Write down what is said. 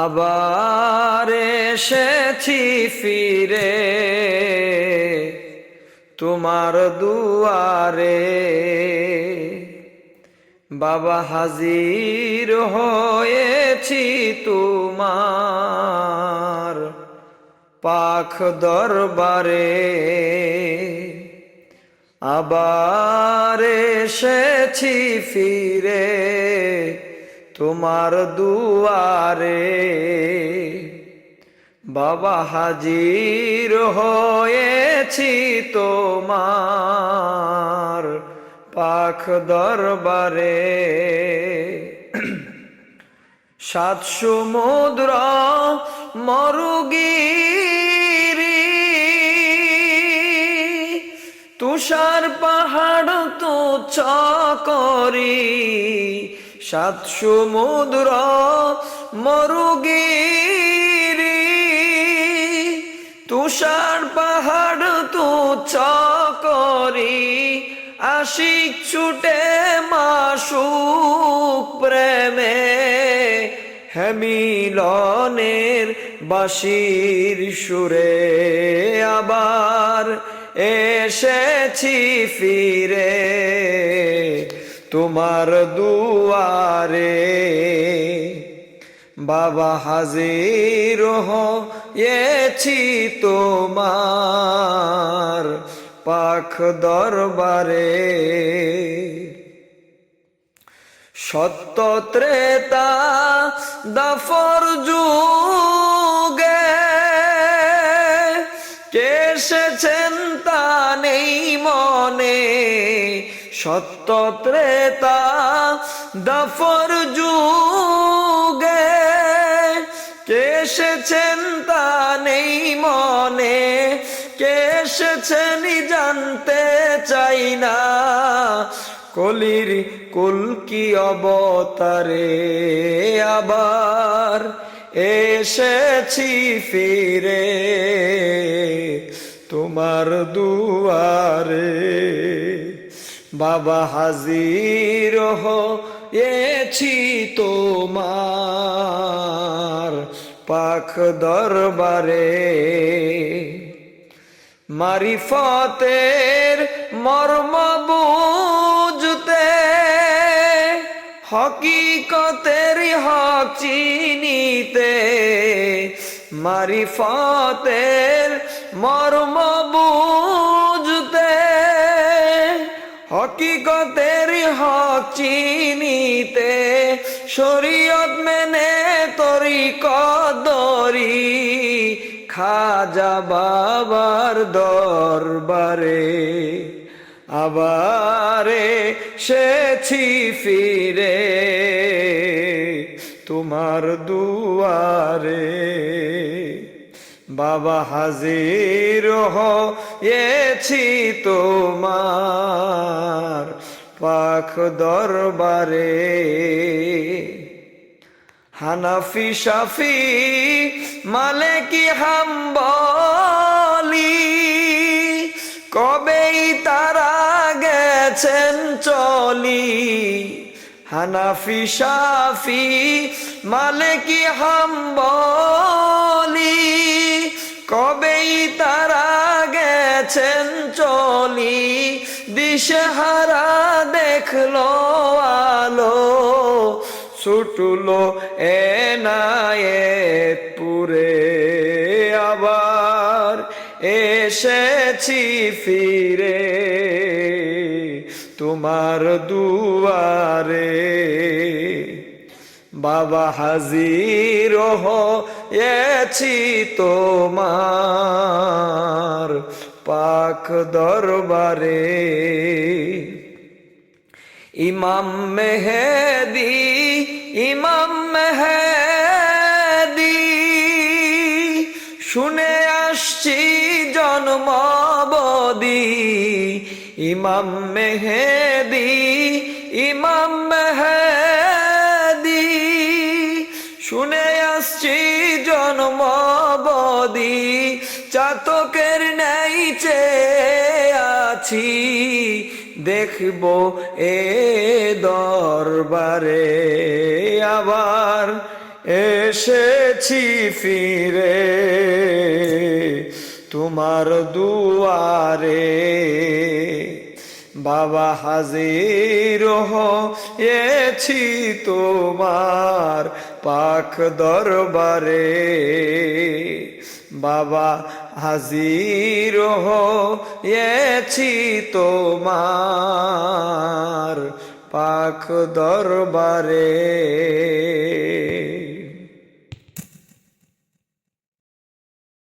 আবার এসেছি ফিরে। তোমার দুয়ারে বাবা হাজির হয়েছি তোমার পাখ দরবারে। আবার এসেছি ফিরে। তোমার দুয়ারে বাবা হাজির হয়েছি তোমার পাখ দরবারে। সাত সমুদ্র মরুগিরি, তুষার পাহাড় তো চকরি সাত সমুদ্র মরুগিরি। তুষার পাহাড় তু চকরি আশিক ছুটে মাসুক প্রেমে। হেমিলনের বাসির সুরে আবার এসেছি ফিরে। তোমার দুয়ারে বাবা হাজির হয়েছি তোমার পাখ দরবারে। সত্য ত্রেতা দফর যুগে সত্য ত্রেতা দফর যুগে কেসেছেন তা নেই মনে কেসেছেন জানতে চাই না। কলির কুলকি অবতারে আবার এসেছি ফিরে? তোমার দুয়ারে বাবা হাজির হয়েছি তোমার পাখ দরবারে। মারিফতের মর্ম বুঝতে, হকিকতের হক চিনিতে মারিফতের মর্ম বুঝতে হকিকতের হক চিনিতে, শরীয়ত মেনে তরি কদরি। খাজা বাবার দরবারে আবারে সেছি ফিরে, তোমার দুয়ারে। বাবা হাজির হয়েছি তোমার পাখ দরবারে। হানাফি শাফি মালেকি হাম্বলি কবেই তারা গেছেন চলি? হানাফি, শাফি, মালেকি, হাম্বলি, কবেই তারা গেছেন চলি, দিশেহারা দেখল আলো, ছুটলো এনায়েত পুরে আবার এসেছি ফিরে। তোমার দুয়ারে। বাবা হাজির হয়েছি তোমার পাক দরবারে। ইমাম মেহেদি ইমাম মেহেদি, শুনে আসছি জন্মবদি। ইমাম মেহেদি ইমাম মেহেদি। শুনে আসছি জন্মবদি চাতকের নেই চেয়ে আছি। দেখব এ দরবারে আবার এসেছি ফিরে। তোমার দুয়ারে বাবা হাজির হয়েছি তোমার পাখ দরবারে। বাবা হাজির হয়েছি তোমার পাখ দরবারে।